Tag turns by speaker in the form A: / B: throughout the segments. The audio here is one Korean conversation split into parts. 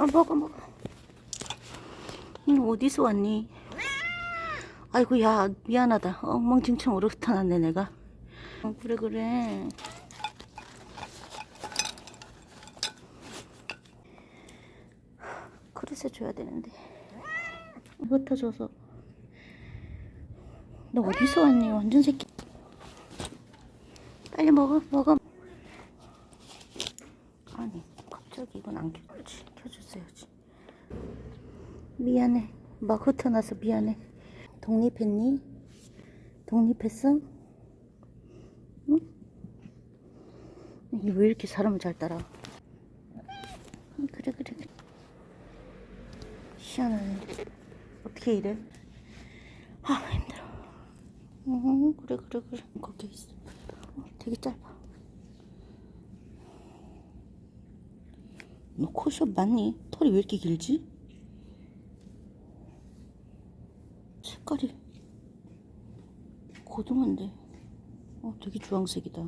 A: 아, 먹어, 먹어. 응, 어디서 왔니? 아이고, 야, 미안하다. 엉망진창 으로타났네, 내가. 어, 그래, 그래. 그릇에 줘야 되는데. 흩어져서. 너 어디서 왔니? 완전 새끼. 빨리 먹어, 먹어. 아니, 갑자기 이건 안 켜지. 켜줬어야지. 미안해. 막 흩어나서 미안해. 독립했니? 독립했어? 응? 왜 이렇게 사람을 잘 따라? 응, 그래, 그래, 그래. 희한하네. 어떻게 이래? 아, 힘들어. 응, 그래, 그래, 그래. 거기 있어. 어, 되게 짧아. 너 코숏 맞니? 털이 왜 이렇게 길지? 색깔이 고등한데. 어 되게 주황색이다.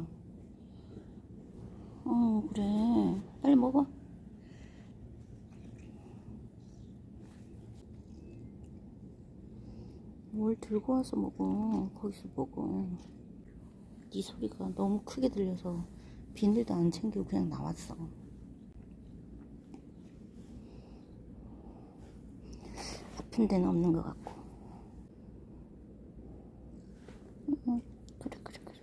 A: 어 그래. 빨리 먹어. 뭘 들고 와서 먹어. 거기서 먹어. 네 소리가 너무 크게 들려서 비닐도 안 챙기고 그냥 나왔어 아픈 데는 없는 것 같고. 응, 그래, 그래, 그래.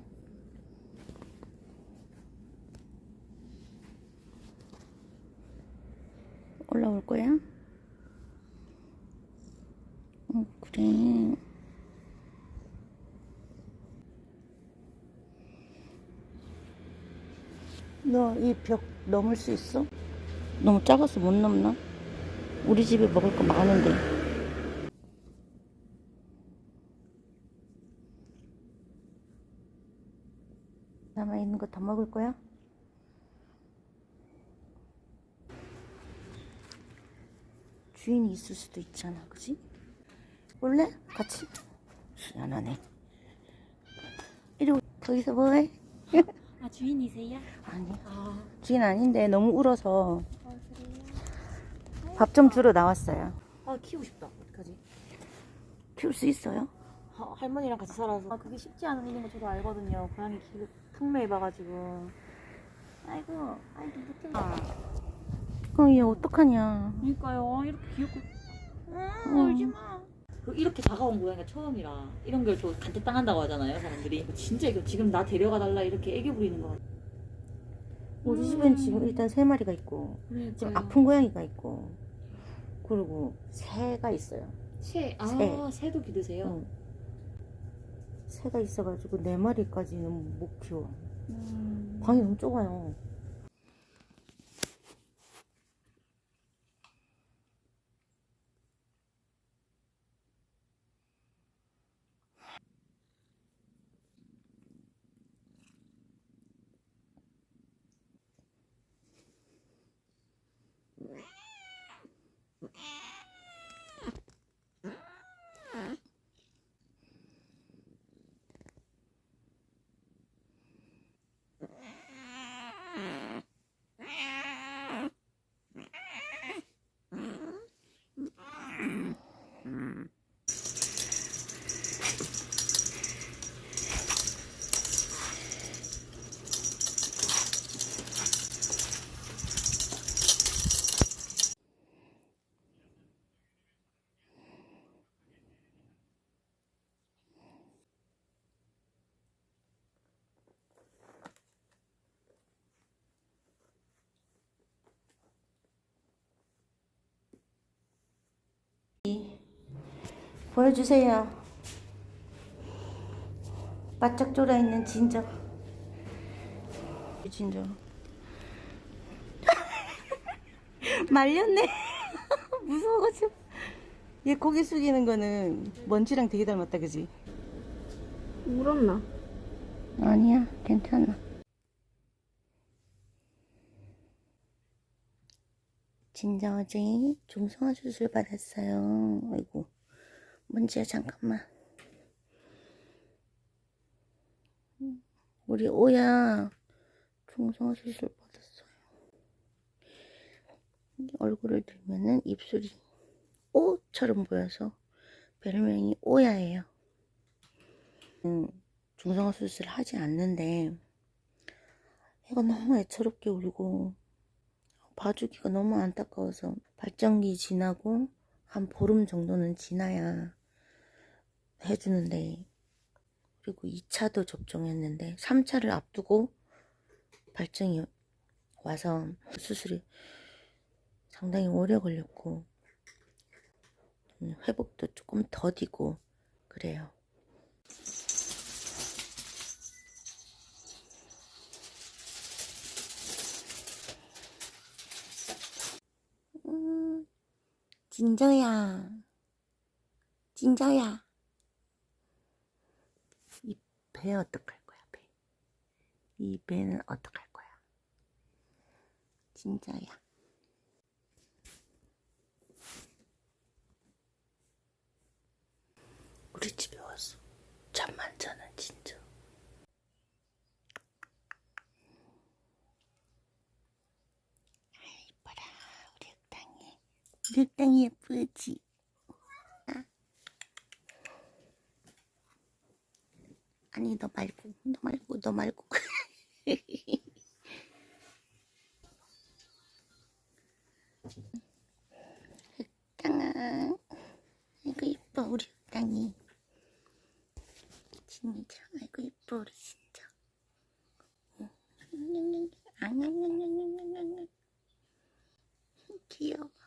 A: 올라올 거야? 응, 그래. 너 이 벽 넘을 수 있어? 너무 작아서 못 넘나? 우리 집에 먹을 거 많은데. 남아있는 거다 먹을 거야? 주인이 있을 수도 있잖아, 그지? 올래? 같이? 희한하네. 이리 오- 거기서 뭐해?
B: 아 주인이세요?
A: 아니,
B: 아,
A: 주인 아닌데 너무 울어서
B: 아?
A: 밥 좀 주러 나왔어요.
B: 아 키우고 싶다. 어떡하지?
A: 키울 수 있어요?
B: 아, 할머니랑 같이 살아서 아 그게 쉽지 않은 일인 거 저도 알거든요. 고양이 기 탕매해 봐가지고. 아이고, 아이고 못해. 아,
A: 어, 얘 어떡하냐.
B: 그러니까요. 이렇게 귀엽고. 음,
A: 음.
B: 울지 마. 그 이렇게 다가온 고양이가 처음이라 이런 걸 또 간택 당한다고 하잖아요 사람들이 진짜 이거 지금 나 데려가 달라 이렇게 애교 부리는 거
A: 우리
B: 음.
A: 집엔 지금 일단 세 마리가 있고, 지금
B: 그러니까요
A: 아픈 고양이가 있고, 그리고 새가 있어요.
B: 새, 아
A: 새.
B: 새도 기르세요?
A: 응. 새가 있어가지고 네 마리까지는 못 키워.
B: 음.
A: 방이 너무 좁아요. 보여주세요. 바짝 졸아있는 진정. 진정. 말렸네. 무서워가지고. 얘 고개 숙이는 거는 먼지랑 되게 닮았다, 그지?
B: 울었나?
A: 아니야, 괜찮아. 진정 어제 중성화 수술 받았어요. 아이고, 먼지야, 잠깐만. 우리 오야 중성화 수술 받았어요. 얼굴을 들면은 입술이 오처럼 보여서 별명이 오야예요. 음, 중성화 수술을 하지 않는데 애가 너무 애처롭게 울고 봐주기가 너무 안타까워서 발정기 지나고 한 보름 정도는 지나야 해주는데 그리고 2차도 접종했는데 3차를 앞두고 발정이 와서 수술이 상당히 오래 걸렸고 음, 회복도 조금 더디고 그래요. 음, 진저야, 진저야. 이 배 어떡할 거야, 배? 이 배는 어떡할 거야? 진짜야. 우리 집에 왔어. 잠만 자는 진짜. 아, 이뻐라, 우리 흑당이 예쁘지? 아. 아니, 너 말고, 너 말고, 너 말고. 흑당아. 아이고, 이뻐, 우리 흑당이. 진짜, 아이고, 이뻐, 우리 진짜. 앙앙앙앙앙앙앙. 귀여워.